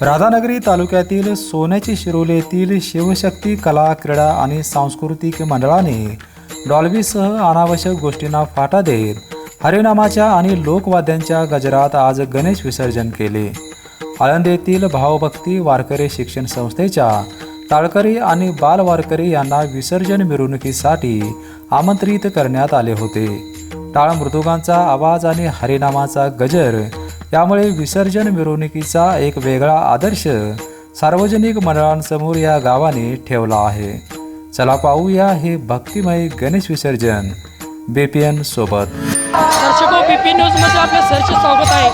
राधानगरी तालुक्यातील सोन्याची शिरोले येथील शिवशक्ती कला क्रीडा आणि सांस्कृतिक मंडळाने डॉल्बीसह अनावश्यक गोष्टींना फाटा देत हरिनामाच्या आणि लोकवाद्यांच्या गजरात आज गणेश विसर्जन केले. आळंद येथील भावभक्ती वारकरी शिक्षण संस्थेच्या टाळकरी आणि बाल वारकरी यांना विसर्जन मिरवणुकीसाठी आमंत्रित करण्यात आले होते. टाळ मृदुगांचा आवाज आणि हरिनामाचा गजर यामुळे विसर्जन मिरवणुकीचा एक वेगळा आदर्श सार्वजनिक मंडळांसमोर या गावाने ठेवला आहे. चला पाहूया हे भक्तिमय गणेश विसर्जन. बीपीएन सोबत. दर्शको बी पी न्यूजमध्ये आपल्या सरचे स्वागत आहे.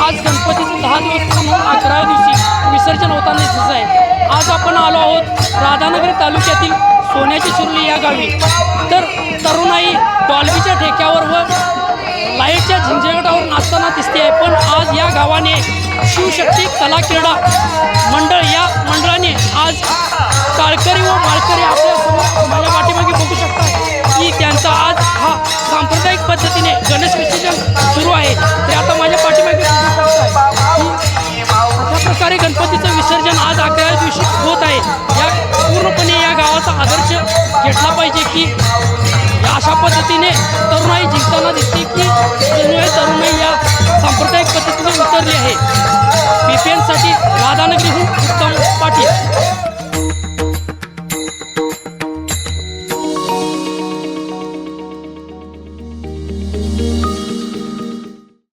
आज गणपतीचं दहा दिवस अकराव्या दिवशी विसर्जन होताना दिसत आहे. आज आपण आलो आहोत राधानगरी तालुक्यातील सोन्याची शिरली या गावी. तर तरुणाई डॉल्बीच्या ठेक्यावर झिंझगटावर दिसते आहे. पण आज या गावाने शिवशक्ती कला क्रीडा मंडळ या मंडळाने आज काळकरी व माळकरी आपल्यासमोर माझ्या पाठीमागे बघू शकतात की त्यांचा आज हा सांप्रदायिक पद्धतीने गणेश विसर्जन सुरू आहे. ते आता माझ्या पाठीमागे अशा प्रकारे गणपतीचं विसर्जन आज अकराव्या दिवशी होत आहे. या पूर्णपणे या गावाचा आदर्श घेतला पाहिजे की अशा पद्धतीने तरुणाई जिंकताना दिसते